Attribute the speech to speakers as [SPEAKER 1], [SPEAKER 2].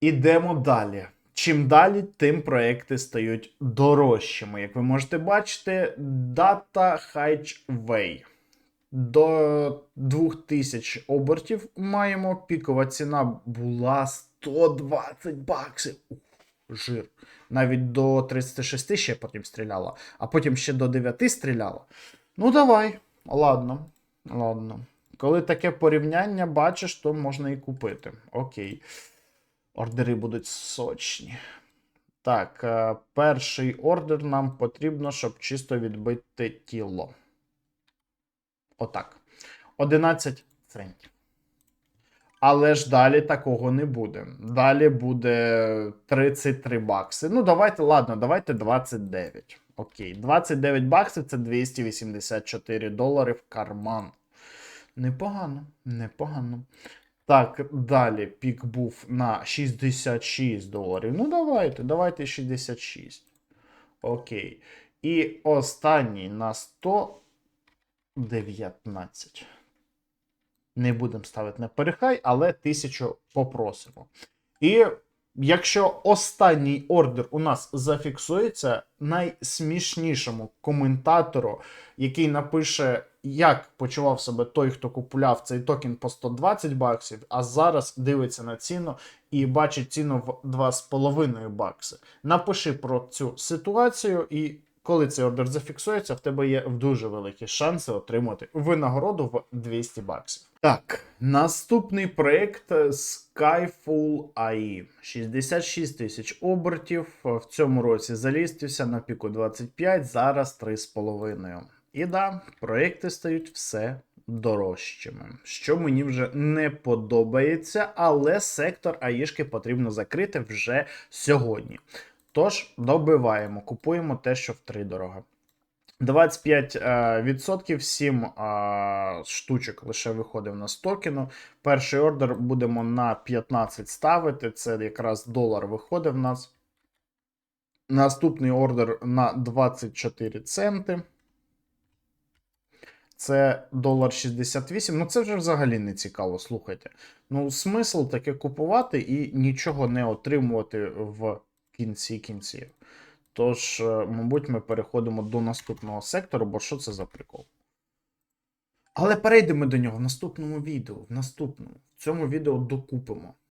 [SPEAKER 1] Ідемо далі. Чим далі, тим проекти стають дорожчими. Як ви можете бачити, Data Highway. До 2000 обертів маємо. Пікова ціна була 120 баксів. Жир. Навіть до 36 ще потім стріляла, а потім ще до 9 стріляла. Ну, давай. Ладно. Ладно. Коли таке порівняння бачиш, то можна і купити. Окей. Ордери будуть сочні. Так, е, перший ордер нам потрібно, щоб чисто відбити тіло. Отак. 11 центів. Але ж далі такого не буде. Далі буде 33 бакси. Ну, давайте, ладно, давайте 29. Окей. 29 баксів це 284 долари в карман. Непогано, непогано. Так, далі пік був на 66 доларів. Ну, давайте, давайте 66. Окей. І останній на 119. Не будемо ставити на перехай, але 1000 попросимо. І якщо останній ордер у нас зафіксується, найсмішнішому коментатору, який напише, як почував себе той, хто купував цей токен по 120 баксів, а зараз дивиться на ціну і бачить ціну в 2,5 бакси. Напиши про цю ситуацію, і коли цей ордер зафіксується, в тебе є дуже великі шанси отримати винагороду в 200 баксів. Так, наступний проект Skyfall AI. 66 тисяч обертів. В цьому році залістився на піку 25, зараз 3,5. І да, проекти стають все дорожчими, що мені вже не подобається, але сектор АІшки потрібно закрити вже сьогодні. Тож добиваємо, купуємо те, що втридорога. 25% е, 7 е, штучок лише виходив на стокіну. Перший ордер будемо на 15 ставити. Це якраз долар виходить в нас. Наступний ордер на 24 центи. Це долар 68. Ну, це вже взагалі не цікаво, слухайте. Ну, смисл таке купувати і нічого не отримувати в кінці кінців. Тож, е, мабуть, ми переходимо до наступного сектору, бо що це за прикол? Але перейдемо до нього в наступному відео. В наступному. В цьому відео докупимо.